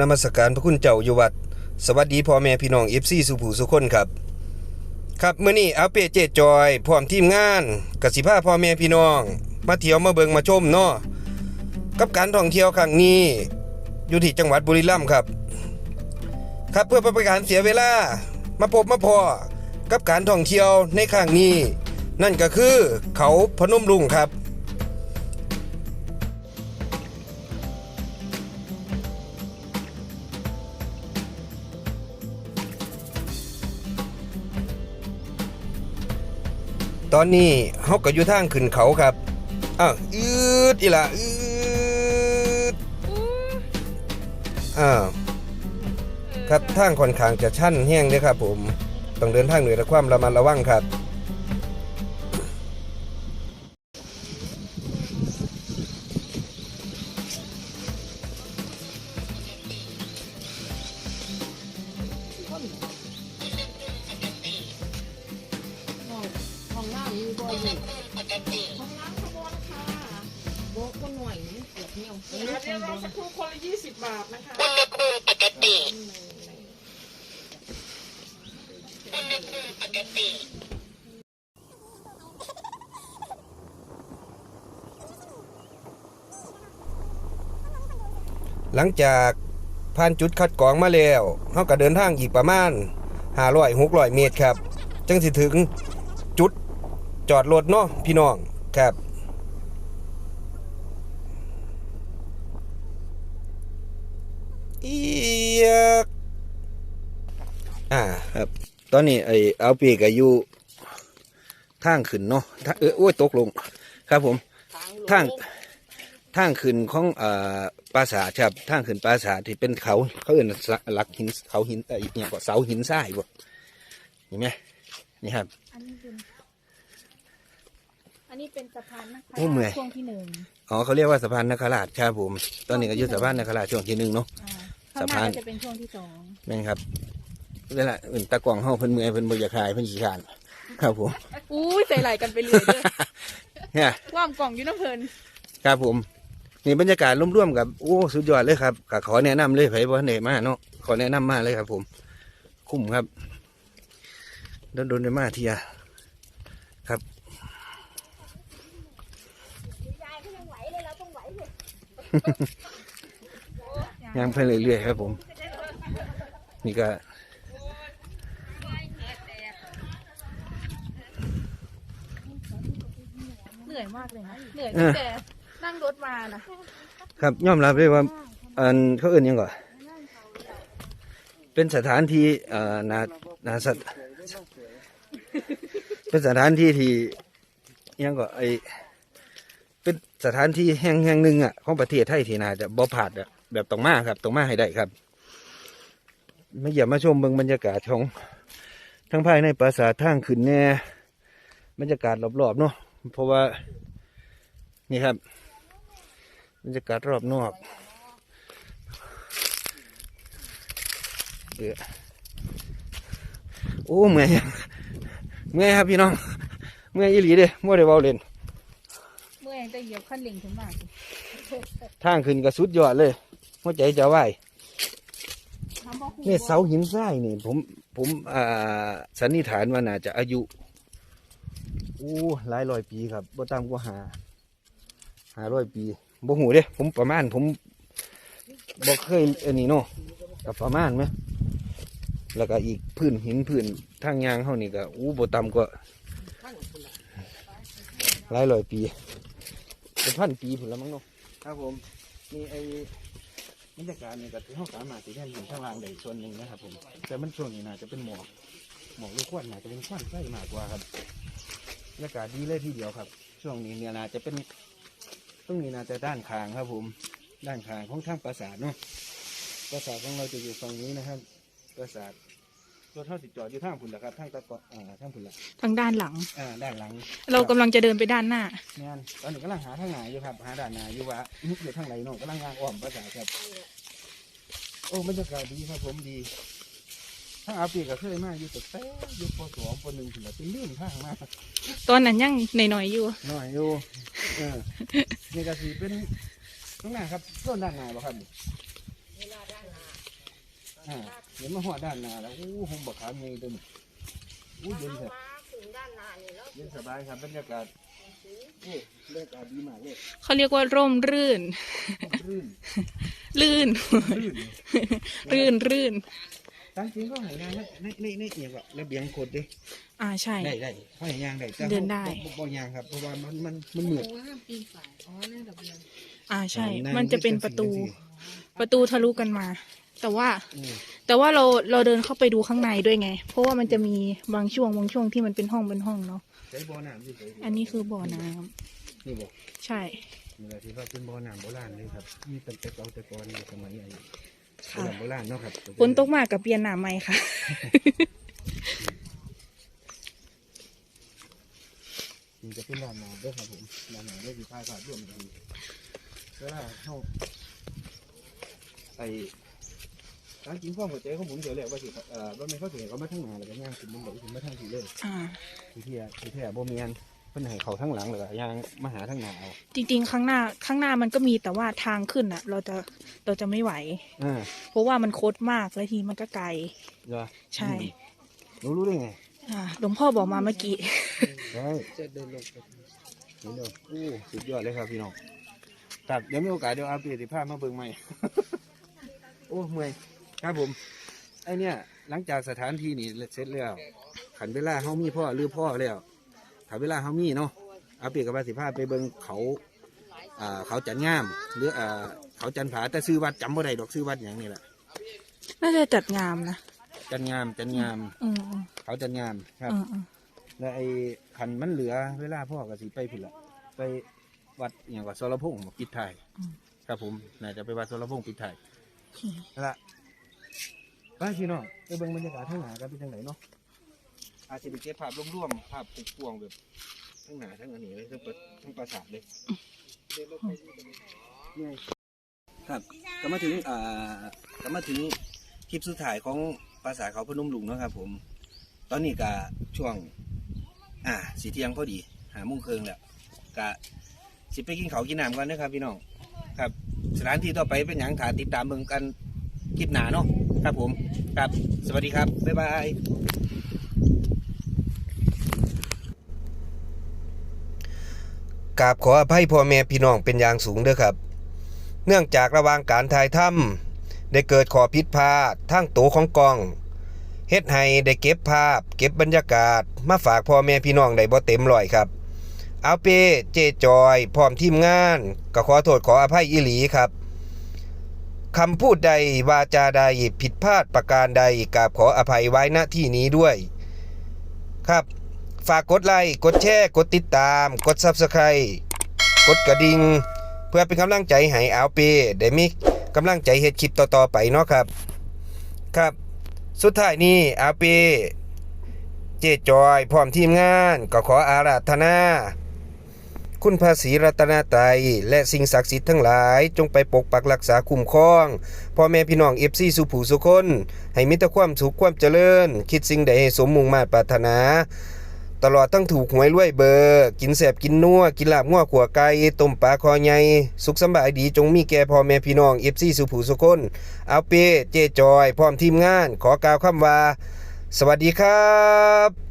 นมัสการพระคุณเจ้าอยู่วัด สวัสดีพ่อแม่พี่น้อง FC สุผู้สุคนครับ ครับเมื้อนี้อาเปเจจอยพร้อมทีมงานกสิพาพ่อแม่พี่น้อง มาเที่ยวมาเบิงมาชมเนาะกับการท่องเที่ยวครั้งนี้อยู่ที่จังหวัดบุรีรัมย์ครับ ครับเพื่อเป็นการเสียเวลามาพบมาพอกับการท่องเที่ยวในครั้งนี้ นั่นก็คือเขาพนมรุ้งครับ ตอนนี้เฮาก็อยู่ทางขึ้นเขาครับอ้าวอืดอีหล่ะอืดอ้าวครับทางค่อนข้างจะชันแห้งเด้อครับผม ต้องเดินทางด้วยความระมัดระวังครับ ครู่คนละยี่สิบบาทนะคะหลังจากผ่านจุดคัดกรองมาแล้วเฮาก็เดินทางอีกประมาณ500 600เมตรครับ จังสิถึงจุดจอดรถเนาะพี่น้องครับ เอียกอ่าครับ ตอนนี้ไอ้เอาปีกอายุทางขึ้นเนาะทางเออโอ้ยตกลง ครับผมทางทางขึ้นของเอ่อปราสาทครับทางขึ้นปราสาทที่เป็นเขาเขาเอื่นหลักหินเขาหินเอ่อเนี่ยก็เสาหินทรายบ่เห็นไหมนี่ครับอันนี้เป็นอันนี้เป็นสะพานนะคะโอ้เมื่อยช่วงที่หนึ่งอ๋อเขาเรียกว่าสะพานนคราชครับผมตอนนี้ก็อยู่สะพานนคราชช่วงที่หนึ่งเนาะอ่าข้างห สะน้าพานก็จะเป็นช่วงที่สองแม่นครับนี่แหละอื่นตะกวางเฮาเพิ่นเมื่อยเพิ่นบ่อยากขายเพิ่นขี้ขาน ครับผมอู้ยใส่ไหลกันไปเลยเด้อเนี่ยว่ามกล่องอยูน้ำเพลินครับผมนี่บรรยากาศร่วมๆกับโอ้สุดยอดเลยครับก็ขอแนะนำเลยไผบ่ทันได้มาเนาะขอแนะนำมาเลยครับ ผม คุ้มครับโดนๆได้มาเทียครับยังไปเรื่อยๆครับผม นี่ก็เหนื่อยมากเลยนะเหนื่อยตั้งแต่นั่งรถมานะครับยอมรับเลยว่าอันเขาเอื่นหยังก่อนเป็นสถานที่เอ่อนานาสถเป็นสถานที่ที่หยังก็ไอเป็นสถานที่แห่งแห่งหนึ่งอะของประเทศไทยที่น่าจะบ่ผาดอะ แบบต้องมาครับต้องมาให้ได้ครับมาเยี่ยมมาชมเบิ่งบรรยากาศของทั้งภายในปราสาททางขึ้นแน่บรรยากาศรอบๆเนาะเพราะว่านี่ครับบรรยากาศรอบนอกเดี๋ยวโอ้เมื่อยเมื่อยครับพี่น้องเมื่อยอีหลีเด้มั่วได้เบาเล่นเมื่อยแต่เหยียบขั้นเร่งถึงมากทางขึ้นก็สุดยอดเลย หัวใจจะไหวเนี่ยเสาหินทรายนี่ผมผมอ่าสันนิษฐานว่าน่าจะอายุอู้หลายร้อยปีครับบ่ต่ำกว่าหาหาร้อยปีบ่หูเด้ผมประมาณผมบ่เคยอันนี้เนาะกับประมาณไหมแล้วก็อีกพื้นหินพื้นทางยางเขานี่ก็อู้บ่ต่ำกว่าหลายร้อยปีเป็นพันปีผุนแล้วมั้งเนาะครับผมนี่ไอ้ บรรยากาศเนี่ยก็ที่ห้องสามารถที่ได้เห็นข้างล่างได้ส่วนหนึ่งนะครับ ผม แต่มันช่วงนี้น่าจะเป็นหมอกหมอกหรือควันน่าจะเป็นควันไส้มากกว่าครับบรรยากาศดีเลยทีเดียวครับ ช่วงนี้เนี่ยน่าจะเป็นตรงนี้น่าจะด้านคางครับ ผม ด้านคางของทางปราสาทเนาะปราสาทของเราจะอยู่ฝั่งนี้นะครับ ปราสาท รถเท่าสิจอดอยู่ทางพุ่นละครับทางตะกอนอ่าทางพุ่นละทางด้านหลัง อ่าด้านหลังเรากำลังจะเดินไปด้านหน้าเนี่ยตอนนี้กำลังหาทางไหนอยู่ครับ หาด้านไหนอยู่ว่านุกอยู่ทางไหนเนาะกำลังย่างอ้อมปราสาทครับ โอ้บรรยากาศดีครับผมดีทางอาปีก็เคยมาอยู่แต่แต่อยุคปสองปหนึ่งถึงแบบเป็นเรื่องทางมากตอนนั้นยังหน่อยๆอยู่ หน่อยอยู่เออนี่ก็คือเป็นตรงไหนครับต้นด้านไหนบ่ครับ อ่าเห็นมาหัวด้านหน้าแล้วอู้หงบักขามไงเดินอู้เย็นแท้ถึงด้านหน้านี่แล้วเย็นสบายครับบรรยากาศโอ้บรรยากาศดีมากเลยเขาเรียกว่าร่มรื่น รื่นลื่น รื่นรื่นรื่นตั้งจริงก็หายางในในในเอียงก็ระเบียงโคตรเด้อ่าใช่ ได้ได้เขาหายางได้แต่เดินได้ บ่บ่บ่ยางครับเพราะว่ามันมันมันมืดโอ้ห้ามปีนฝ่ายอ๋อนั่นระเบียงอ่าใช่อ่ามันจะเป็นประตู ประตูทะลุกันมา แต่ว่าอืมแต่ว่าเราเราเดินเข้าไปดูข้างในด้วยไง เพราะว่ามันจะมีบางช่วงบางช่วงที่มันเป็นห้องเป็นห้องเนาะใช้บ่อน้ำที่ใช้อันนี้คือบ่อน้ำนี่บอกใช่นี่แหละที่ว่าเป็นบ่อน้ำโบราณเลยครับมีเป็นแต่เก่าแต่ก่อนในสมัยไอ้โบค่ะราณโบราณเนาะครับฝนตกมากกับเปลี่ยนน้ำใหม่ค่ะ มันจะเป็นด้านหน้าเด้วยครับผมด้านหน้าเด้วยที่พายผ่านร่วมกันเวลาเข้าไอ้ การกินข้าวหัวใจของผมเดี๋ยวแหละว่าสิเอ่อว่าไม่เข้าถึงเขามาทางหน้าแล้วก็ย่างขึ้นมันบอกถึงมาทางที่เลยอ่าที่ที่ที่ที่บ่มีอันเพิ่นให้เขาทั้งหลังเลยย่างมาหาทั้งหน้าเอาจริงๆ ข้างหน้าข้างหน้ามันก็มีแต่ว่าทางขึ้นอะ เราจะเราจะไม่ไหว อ่าเพราะว่ามันโคดมากแล้วทีมันก็ไกล เหรอใช่ อืมรู้รู้ได้ไงอ่าหลวงพ่อบอกมาเมื่อกี้ ได้จะเดินลงไปเห็นเด้อโอ้สุดยอดเลยครับพี่น้องครับเดี๋ยวมีโอกาสเดี๋ยวเอาเปลี่ยนสิภาพมาเบิ่งใหม่ โอ้เมื่อย ครับผม ไอเนี่ย หลังจากสถานที่นี่เสร็จแล้ว ขันเวลาเฮามีพ่อหรือพ่อแล้วขันเวลาเฮามีเนาะเอาเปลี่ยนกับว่าสิภาพไปเบิ่งเขาอ่าเขาจันงาม หรืออ่าเขาจันผาแต่ซื้อวัดจำบ่ได้ดอกซื้อวัดอย่างนี้แหละน่าจะจัดงามนะจันงามจันงามอืมอืมเขาจันงามครับ อืมอืมแล้วไอ้ขันมันเหลือเวลาพ่อก็สิไปพุ่นละไปวัดอย่างว่าสรพงษ์ปิดไทายครับผมน่าจะไปวัดสรพงษ์ปิดไทายนั่นละ ไปพี่น้องไปเบิ่งบรรยากาศข้างหน้ากันเป็นจังไหนเนาะอาจจะไปเก็บภาพรวมๆภาพปลูกพวงแบบทั้งหน้าทั้งอันนี้เลยทั้งเปิดทั้งปราสาทเลยครับก็มาถึงอ่าก็มาถึงคลิปสุดท้ายของปราสาเขาพนมลุงเนาะครับ ผม ตอนนี้ก็ช่วง อ่าสีเที่ยงพอดีหาโมุงเคิงแล้วกะสิไปกินเขาวกินน้ำกันนะครับพี่น้องครับ สถานที่ต่อไปเป็นอย่างถาติดตามเบิ่งกัน คลิปหนาเนาะครับผมครับสวัสดีครับ บ๊ายบายกราบขออภัยพ่อแม่พี่น้องเป็นอย่างสูงเด้อครับ เนื่องจากระหว่างการถ่ายทำได้เกิดขอผิดพลาดทั้งตัวของกล้องเฮ็ดให้ได้เก็บภาพ เก็บบรรยากาศ มาฝากพ่อแม่พี่น้องได้บ่เต็มร้อยครับ เอาเปเจจอย พร้อมทีมงาน ก็ขอโทษขออภัยอีหลีครับ คำพูดใดวาจาใดผิดพลาดประการใดกราบขออภัยไว้ณที่นี้ด้วย ครับ ฝากกดไลค์กดแชร์ กดติดตาม กด Subscribe กดกระดิ่งเพื่อเป็นกำลังใจให้อาวเปได้มีกำลังใจเฮ็ดคลิปต่อๆไปเนาะครับ ครับ สุดท้ายนี้อาวเปเจจอยพร้อมทีมงานก็ขออาราธนา คุณพระศรีรัตนตรัยและสิ่งศักดิ์สิทธิ์ทั้งหลาย จงไปปกปักรักษาคุ้มครองพ่อแม่พี่น้องเอฟซีสุผูสุคน ให้มีแต่ความสุขความเจริญ คิดสิ่งใดให้สมมุ่งมาตปรารถนา ตลอดทั้งถูกหวยรวยเบอร์ กินแสบกินนัวกินลาบงัวขัวไก่ต้มปลาคอใหญ่สุขสบายดีจงมีแก่พ่อแม่พี่น้องเอฟซีสุผูสุคนเอาเป้เจจอย พร้อมทีมงาน ขอกล่าวคำว่า สวัสดีครับ